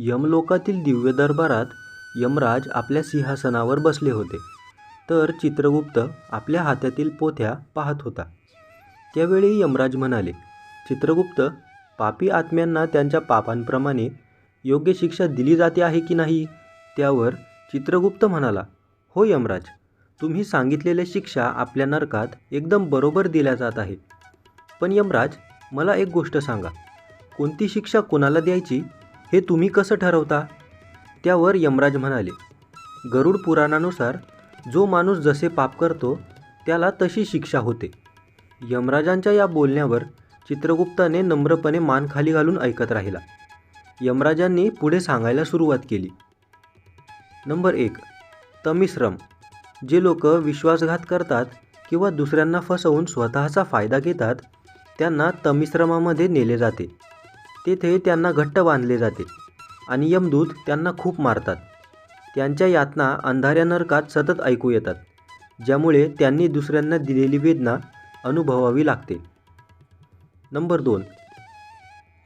यमलोकातील दिव्य दरबारात यमराज आपल्या सिंहासनावर बसले होते. तर चित्रगुप्त आपल्या हातातील पोथ्या पाहत होता. त्यावेळी यमराज म्हणाले चित्रगुप्त पापी आत्म्यांना त्यांच्या पापांप्रमाणे योग्य शिक्षा दिली जाते आहे की नाही? त्यावर चित्रगुप्त म्हणाला हो यमराज तुम्ही सांगितलेल्या शिक्षा आपल्या नरकात एकदम बरोबर दिल्या जात आहे. पण यमराज मला एक गोष्ट सांगा. कोणती शिक्षा कोणाला द्यायची हे तुम्ही कसं ठरवता? त्यावर यमराज म्हणाले गरुड पुराणानुसार जो माणूस जसे पाप करतो त्याला तशी शिक्षा होते. यमराजांच्या या बोलण्यावर चित्रगुप्ताने नम्रपणे मान खाली घालून ऐकत राहिला. यमराजांनी पुढे सांगायला सुरुवात केली. नंबर एक तमिश्रम जे लोक विश्वासघात करतात किंवा दुसऱ्यांना फसवून स्वतःचा फायदा घेतात त्यांना तमिश्रमामध्ये नेले जाते. तेथे त्यांना घट्ट बांधले जाते आणि यमदूत त्यांना खूप मारतात. त्यांच्या यातना अंधाऱ्या नरकात सतत ऐकू येतात ज्यामुळे त्यांनी दुसऱ्यांना दिलेली वेदना अनुभवावी लागते. नंबर दोन.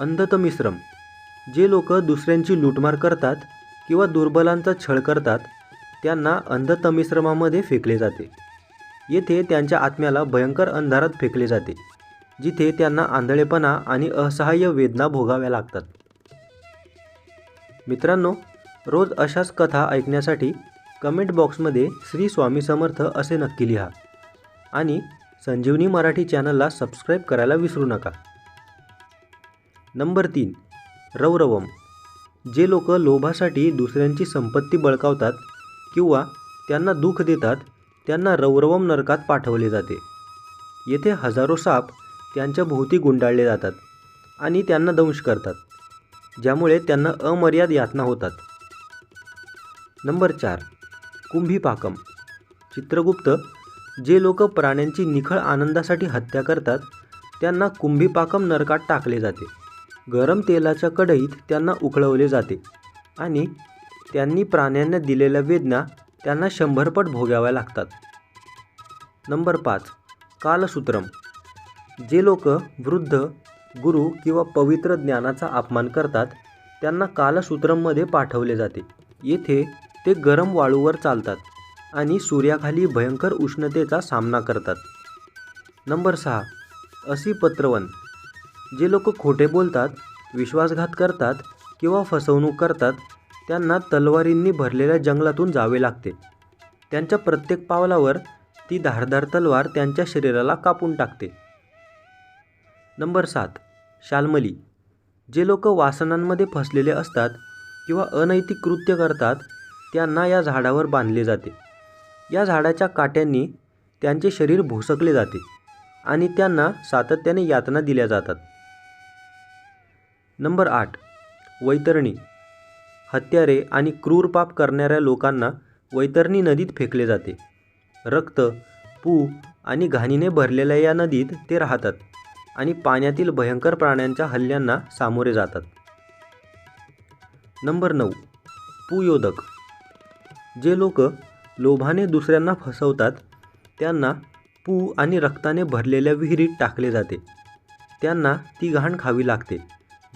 अंधतमिश्रम जे लोक दुसऱ्यांची लूटमार करतात किंवा दुर्बलांचा छळ करतात त्यांना अंधतमिश्रमामध्ये फेकले जाते. येथे त्यांच्या आत्म्याला भयंकर अंधारात फेकले जाते. जिथे त्यांना आंधळेपणा आणि असहाय्य वेदना भोगाव्या लागतात. मित्रांनो रोज अशाच कथा ऐकण्यासाठी कमेंट बॉक्समध्ये श्री स्वामी समर्थ असे नक्की लिहा आणि संजीवनी मराठी चॅनलला सबस्क्राईब करायला विसरू नका. नंबर तीन रौरवम. जे लोक लोभासाठी दुसऱ्यांची संपत्ती बळकावतात किंवा त्यांना दुःख देतात त्यांना रौरवम नरकात पाठवले जाते. येथे हजारो साप त्यांच्या भोवती गुंडाळले जातात आणि त्यांना दंश करतात ज्यामुळे त्यांना अमर्याद यातना होतात. नंबर चार कुंभीपाकम चित्रगुप्त जे लोक प्राण्यांची निखळ आनंदासाठी हत्या करतात त्यांना कुंभीपाकम नरकात टाकले जाते. गरम तेलाच्या कढईत त्यांना उकळवले जाते आणि त्यांनी प्राण्यांना दिलेल्या वेदना त्यांना शंभरपट भोगाव्या लागतात. नंबर पाच कालसूत्रम जे लोक वृद्ध गुरु किंवा पवित्र ज्ञानाचा अपमान करतात त्यांना कालसूत्रममध्ये पाठवले जाते. येथे ते गरम वाळूवर चालतात आणि सूर्याखाली भयंकर उष्णतेचा सामना करतात. नंबर सहा. असी पत्रवन. जे लोक खोटे बोलतात विश्वासघात करतात किंवा फसवणूक करतात त्यांना तलवारींनी भरलेल्या जंगलातून जावे लागते. त्यांच्या प्रत्येक पावलावर ती धारदार तलवार त्यांच्या शरीराला कापून टाकते. नंबर सात शाल्मली. जे लोक वासनांमध्ये फसलेले असतात किंवा अनैतिक कृत्य करतात त्यांना या झाडावर बांधले जाते. या झाडाच्या काट्यांनी त्यांचे शरीर भोसकले जाते आणि त्यांना सातत्याने यातना दिल्या जातात. नंबर आठ वैतरणी. हत्यारे आणि क्रूर पाप करणाऱ्या लोकांना वैतरणी नदीत फेकले जाते. रक्त पू आणि घाणीने भरलेल्या या नदीत ते राहतात. आणि पाण्यातील भयंकर प्राण्यांच्या हल्ल्यांना सामोरे जातात. नंबर नऊ. पुयोदक. जे लोक लोभाने दुसऱ्यांना फसवतात त्यांना पू आणि रक्ताने भरलेल्या विहिरीत टाकले जाते. त्यांना ती घाण खावी लागते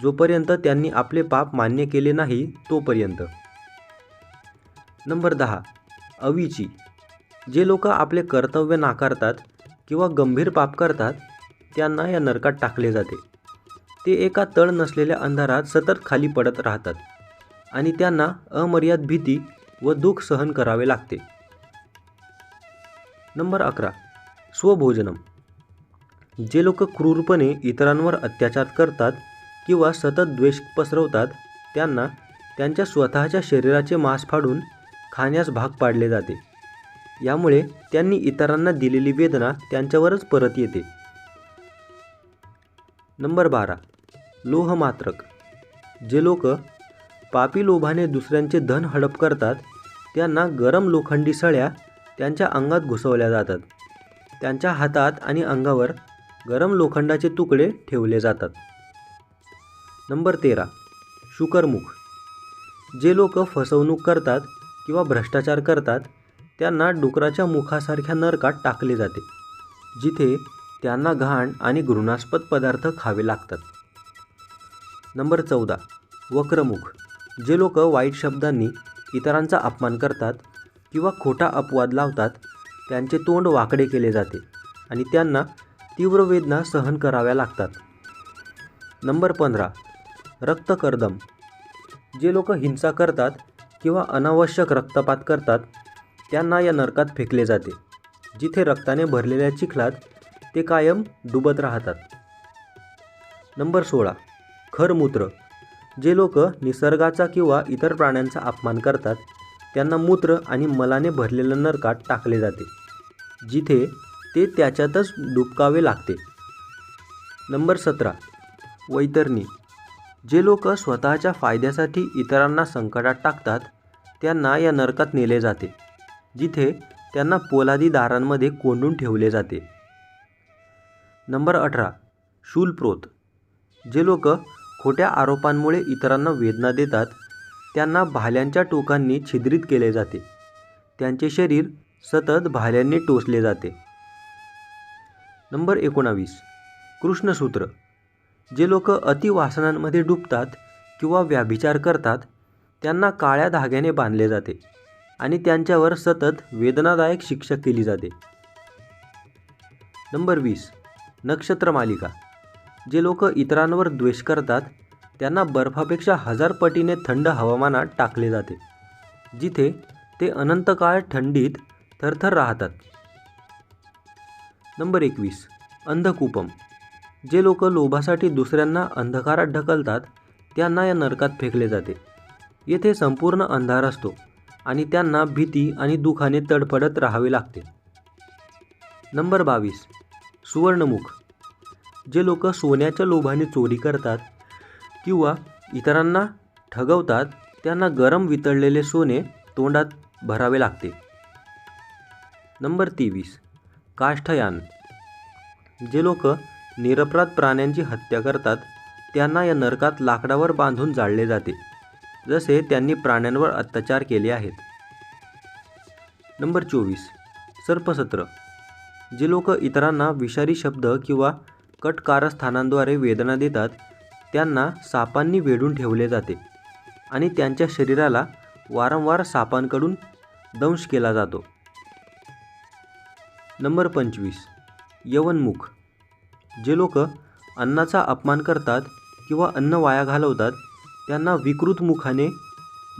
जोपर्यंत त्यांनी आपले पाप मान्य केले नाही तोपर्यंत. नंबर दहा. अविची. जे लोक आपले कर्तव्य नाकारतात किंवा गंभीर पाप करतात त्यांना या नरकात टाकले जाते. ते एका तळ नसलेल्या अंधारात सतत खाली पडत राहतात आणि त्यांना अमर्याद भीती व दुःख सहन करावे लागते. नंबर अकरा. स्वभोजनम. जे लोक क्रूरपणे इतरांवर अत्याचार करतात किंवा सतत द्वेष पसरवतात त्यांना त्यांच्या स्वतःच्या शरीराचे मांस फाडून खाण्यास भाग पाडले जाते. यामुळे त्यांनी इतरांना दिलेली वेदना त्यांच्यावरच परत येते. नंबर बारा. लोहमात्रक जे लोक पापी लोभाने दुसऱ्यांचे धन हडप करतात त्यांना गरम लोखंडी सळ्या त्यांच्या अंगात घुसवल्या जातात. त्यांच्या हातात आणि अंगावर गरम लोखंडाचे तुकडे ठेवले जातात. नंबर तेरा. शुकरमुख. जे लोक फसवणूक करतात किंवा भ्रष्टाचार करतात त्यांना डुकराच्या मुखासारख्या नरकात टाकले जाते जिथे त्यांना घाण आणि घृणास्पद पदार्थ खावे लागतात. नंबर चौदा. वक्रमुख. जे लोक वाईट शब्दांनी इतरांचा अपमान करतात किंवा खोटा अपवाद लावतात त्यांचे तोंड वाकडे केले जाते आणि त्यांना तीव्र वेदना सहन कराव्या लागतात. नंबर पंधरा. रक्तकर्दम. जे लोक हिंसा करतात किंवा अनावश्यक रक्तपात करतात त्यांना या नरकात फेकले जाते जिथे रक्ताने भरलेल्या चिखलात ते कायम डुबत राहतात. नंबर सोळा. खरमूत्र. जे लोक निसर्गाचा किंवा इतर प्राण्यांचा अपमान करतात त्यांना मूत्र आणि मलाने भरलेलं नरकात टाकले जाते जिथे ते त्याच्यातच डुबकावे लागते. नंबर सतरा. वैतरणी. जे लोक स्वतःच्या फायद्यासाठी इतरांना संकटात टाकतात त्यांना या नरकात नेले जाते जिथे त्यांना पोलादी दारांमध्ये कोंडून ठेवले जाते. नंबर अठरा शूलप्रोत. जे लोक खोट्या आरोपांमुळे इतरांना वेदना देतात त्यांना भाल्यांच्या टोकांनी छिद्रित केले जाते. त्यांचे शरीर सतत भाल्यांनी टोचले जाते. नंबर एकोणावीस कृष्णसूत्र. जे लोक अतिवासनांमध्ये डुबतात किंवा व्याभिचार करतात त्यांना काळ्या धाग्याने बांधले जाते आणि त्यांच्यावर सतत वेदनादायक शिक्षा केली जाते. नंबर वीस नक्षत्र मालिका जे लोक इतरांवर द्वेष करतात त्यांना बर्फापेक्षा हजार पटीने थंड हवामानात टाकले जाते जिथे ते अनंत काळ थंडीत थरथर राहतात. नंबर एकवीस अंधकूपम जे लोक लोभासाठी दुसऱ्यांना अंधकारात ढकलतात त्यांना या नरकात फेकले जाते. येथे संपूर्ण अंधार असतो आणि त्यांना भीती आणि दुखाने तडफडत राहावे लागते. नंबर बावीस सुवर्णमुख. जे लोक सोन्याच्या लोभाने चोरी करतात किंवा इतरांना ठगवतात त्यांना गरम वितळलेले सोने तोंडात भरावे लागते. नंबर तेवीस. काष्ठयान. जे लोक निरपराध प्राण्यांची हत्या करतात त्यांना या नरकात लाकडावर बांधून जाळले जाते जसे त्यांनी प्राण्यांवर अत्याचार केले आहेत. नंबर चोवीस. सर्पसत्र. जे लोक इतरांना विषारी शब्द किंवा कट कारस्थानांद्वारे वेदना देतात त्यांना सापांनी वेढून ठेवले जाते आणि त्यांच्या शरीराला वारंवार सापांकडून दंश केला जातो. नंबर पंचवीस. यवनमुख. जे लोक अन्नाचा अपमान करतात किंवा अन्न वाया घालवतात त्यांना विकृत मुखाने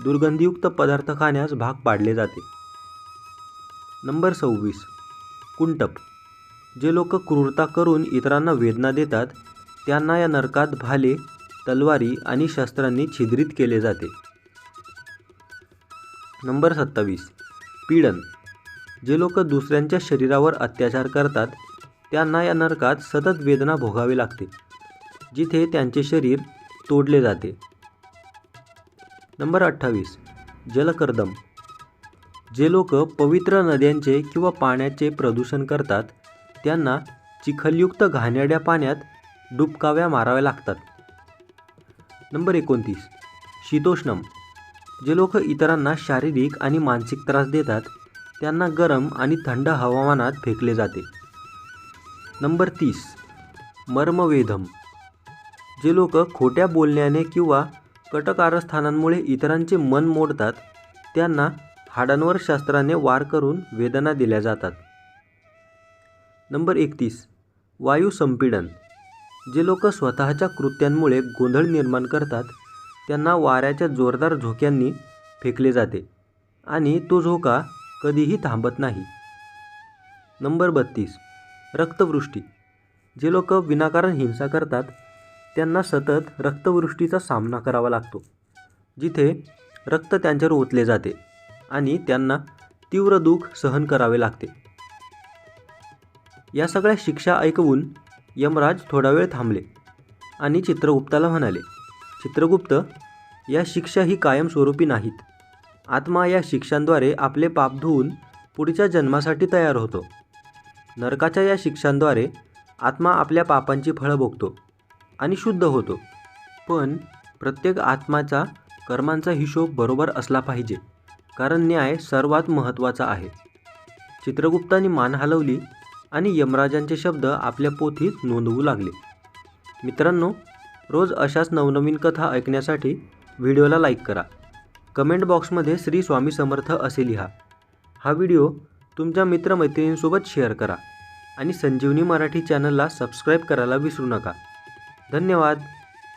दुर्गंधीयुक्त पदार्थ खाण्यास भाग पाडले जाते. नंबर सव्वीस. कुंटप. जे लोक क्रूरता करून इतरांना वेदना देतात त्यांना या नरकात भाले तलवारी आणि शस्त्रांनी छिद्रित केले जाते. नंबर सत्तावीस. पीडन. जे लोक दुसऱ्यांच्या शरीरावर अत्याचार करतात त्यांना या नरकात सतत वेदना भोगावी लागते जिथे त्यांचे शरीर तोडले जाते. नंबर अठ्ठावीस. जलकर्दम. जे लोक पवित्र नद्यांचे किंवा पाण्याचे प्रदूषण करतात त्यांना चिखलयुक्त घाणेरड्या पाण्यात डुबकाव्या माराव्या लागतात. नंबर एकोणतीस. शीतोष्णम. जे लोक इतरांना शारीरिक आणि मानसिक त्रास देतात त्यांना गरम आणि थंड हवामानात फेकले जाते. नंबर तीस. मर्मवेधम. जे लोक खोट्या बोलण्याने किंवा कटकारस्थानांमुळे इतरांचे मन मोडतात त्यांना हाडांवर शस्त्राने वार करून वेदना दिल्या जातात. नंबर एकतीस. वायू संपीडन. जे लोक स्वतःच्या कृत्यांमुळे गोंधळ निर्माण करतात त्यांना वाऱ्याच्या जोरदार झोक्यांनी फेकले जाते आणि तो झोका कधीही थांबत नाही. नंबर बत्तीस. रक्तवृष्टी. जे लोक विनाकारण हिंसा करतात त्यांना सतत रक्तवृष्टीचा सामना करावा लागतो जिथे रक्त त्यांच्यावर ओतले जाते. आणि त्यांना तीव्र दुःख सहन करावे लागते. या सगळ्या शिक्षा ऐकवून यमराज थोडा वेळ थांबले आणि चित्रगुप्ताला म्हणाले चित्रगुप्त या शिक्षा ही कायमस्वरूपी नाहीत. आत्मा या शिक्षांद्वारे आपले पाप धुवून पुढच्या जन्मासाठी तयार होतो. नरकाच्या या शिक्षांद्वारे आत्मा आपल्या पापांची फळं भोगतो आणि शुद्ध होतो. पण प्रत्येक आत्माचा कर्मांचा हिशोब बरोबर असला पाहिजे. कारण न्याय सर्वात महत्त्वाचा आहे. चित्रगुप्ताने मान हलवली आणि यमराजांचे शब्द आपल्या पोथीत नोंदवू लागले. मित्रांनो रोज अशाच नवनवीन कथा ऐकण्यासाठी व्हिडिओला लाईक करा. कमेंट बॉक्समध्ये श्री स्वामी समर्थ असे लिहा. हा व्हिडिओ तुमच्या मित्रमैत्रिणींसोबत शेअर करा आणि संजीवनी मराठी चॅनलला सबस्क्राईब करायला विसरू नका. धन्यवाद!